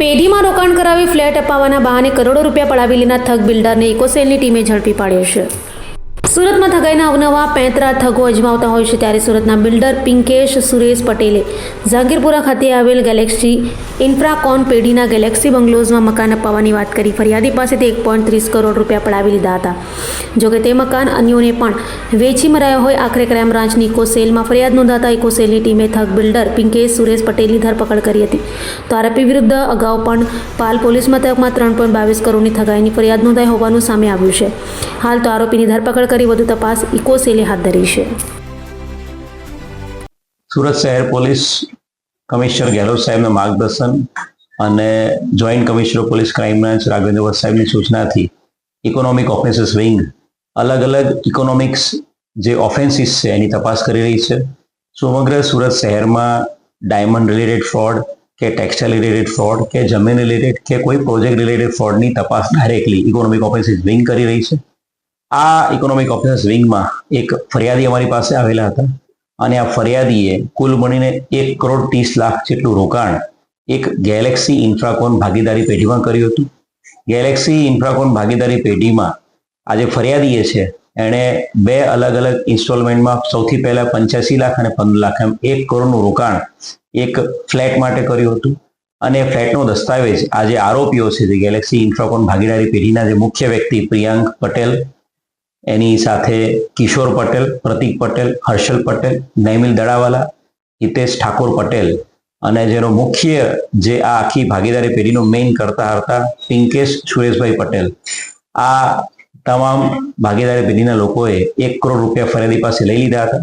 પેઢીમાં રોકાણ કરાવી ફ્લેટ અપાવવાના બહાને કરોડો રૂપિયા પડાવી લેનાર થગ બિલ્ડરને ઇકોસેલની ટીમે ઝડપી પાડ્યો છે. સુરતમાં ઠગાઈના અવનવા પેંતરા ઠગો અજમાવતા હોય છે ત્યારે સુરતના બિલ્ડર પિંકેશ સુરેશ પટેલે ઝાંગીરપુરા ખાતે આવેલ ગેલેક્સી ઇન્ફ્રાકોન પેઢીના ગેલેક્સી બંગલોઝમાં મકાન અપાવવાની વાત કરી. ફરિયાદી પાસેથી એક પોઈન્ટ ત્રીસ કરોડ રૂપિયા પડાવી લીધા હતા. જોકે તે મકાન અન્યોને પણ વેચી મરાયો હોય આખરે ક્રાઇમ બ્રાન્ચની ઇકોસેલમાં ફરિયાદ નોંધાતા ઇકોસેલની ટીમે થગ બિલ્ડર પિંકેશ સુરેશ પટેલની ધરપકડ કરી હતી. તો આરોપી વિરુદ્ધ અગાઉ પણ પાલ પોલીસ મથકમાં ત્રણ પોઈન્ટ બાવીસ કરોડની ઠગાઈની ફરિયાદ નોંધાઈ હોવાનું સામે આવ્યું છે. હાલ તો આરોપીની ધરપકડ કરી વધુ તપાસ ઇકોસેલે હાથ ધરી છે. સુરત શહેર પોલીસ કમિશનર ગેહલોત સાહેબના માર્ગદર્શન અને joint commissioner police crime branch Raghavendra Bhatt સાહેબની સૂચનાથી ઇકોનોમિક ઓફેન્સીસ વિંગ અલગ અલગ ઇકોનોમિક્સ જે ઓફેન્સીસ છે એની તપાસ કરી રહી છે. સમગ્ર સુરત શહેરમાં ડાયમંડ રિલેટેડ ફ્રોડ કે ટેક્સટાઇલ રિલેટેડ ફ્રોડ કે જમીન રિલેટેડ કે કોઈ પ્રોજેક્ટ રિલેટેડ ફ્રોડની તપાસ ડાયરેક્ટલી ઇકોનોમિક ઓફેન્સીસ વિંગ કરી રહી છે. આ ઇકોનોમિક ઓફિસર્સ વિંગમાં એક ફરિયાદી અમારી પાસે આવેલા હતા. અને આ ફરિયાદીએ કુલ મળીને એક કરોડ ત્રીસ લાખ જેટલું રોકાણ એક ગેલેક્સી ઇન્ફ્રાકોન ભાગીદારી પેઢીમાં કર્યું હતું. ગેલેક્સી ઇન્ફ્રાકોન ભાગીદારી પેઢીમાં આજે ફરિયાદીએ છે, એણે બે અલગ અલગ ઇન્સ્ટોલમેન્ટમાં સૌથી પહેલા પંચ્યાસી લાખ અને પંદર લાખ એમ એક કરોડનું રોકાણ એક ફ્લેટ માટે કર્યું હતું. અને ફ્લેટનો દસ્તાવેજ આજે આરોપીઓ છે, જે ગેલેક્સી ઇન્ફ્રાકોન ભાગીદારી પેઢીના જે મુખ્ય વ્યક્તિ પ્રિયાંક પટેલ એની સાથે કિશોર પટેલ, પ્રતિક પટેલ, હર્ષલ પટેલ, નૈમિલ દડાવાલા, હિતેશ ઠાકોર પટેલ અને જેનો મુખ્ય જે આ આખી ભાગીદારી પેઢીનો મેઇન કરતા હતા પિંકેશ સુરેશભાઈ પટેલ. આ તમામ ભાગીદારી પેઢીના લોકોએ એક કરોડ રૂપિયા ફરિયાદી પાસે લઈ લીધા હતા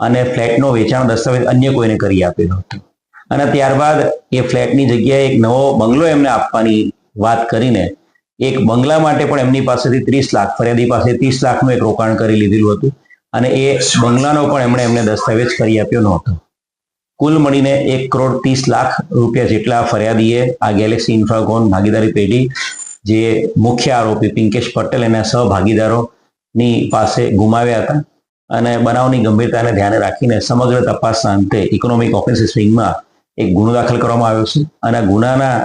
અને ફ્લેટનો વેચાણ દસ્તાવેજ અન્ય કોઈને કરી આપેલો હતો. અને ત્યારબાદ એ ફ્લેટની જગ્યાએ એક નવો બંગલો એમને આપવાની વાત કરીને એક બંગલા માટે પણ એમની પાસેથી ત્રીસ લાખ, ફરિયાદી પાસે ત્રીસ લાખનું એક રોકાણ કરી લીધેલું હતું અને એ બંગલાનો પણ એમણે એમને દસ્તાવેજ કરી આપ્યો નહોતો. કુલ મળીને એક કરોડ ત્રીસ લાખ રૂપિયા જેટલા ફરિયાદીએ આ ગેલેક્સી ઇન્ફ્રાકોન ભાગીદારી પેઢી, જે મુખ્ય આરોપી પિંકેશ પટેલ એના સહભાગીદારોની પાસે ગુમાવ્યા હતા અને બનાવની ગંભીરતાને ધ્યાને રાખીને સમગ્ર તપાસના અંતે ઇકોનોમિક ઓફેન્સીસ વિંગમાં એક ગુનો દાખલ કરવામાં આવ્યો છે અને ગુનાના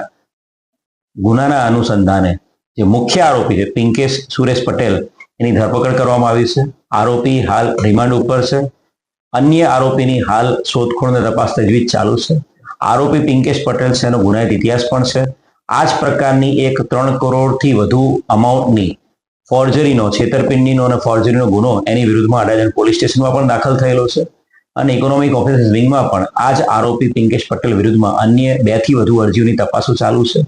ગુનાના અનુસંધાને જે મુખ્ય આરોપી છે, પિંકેશ સુરેશ પટેલ, એની ધરપકડ કરવામાં આવી છે. આરોપી હાલ રિમાન્ડ ઉપર છે. અન્ય આરોપીની હાલ શોધખોળ અને તપાસ તજવીજ ચાલુ છે. આરોપી પિંકેશ પટેલ છે, એનો ગુનાહિત ઇતિહાસ પણ છે. આ જ પ્રકારની એક ત્રણ કરોડથી વધુ અમાઉન્ટની ફોર્જરીનો, છેતરપિંડીનો અને ફોર્જરીનો ગુનો એની વિરુદ્ધમાં અડાજણ પોલીસ સ્ટેશનમાં પણ દાખલ થયેલો છે. અને ઇકોનોમિક ઓફિસર્સ વિંગમાં પણ આ જ આરોપી પિંકેશ પટેલ વિરુદ્ધમાં અન્ય બેથી વધુ અરજીઓની તપાસો ચાલુ છે.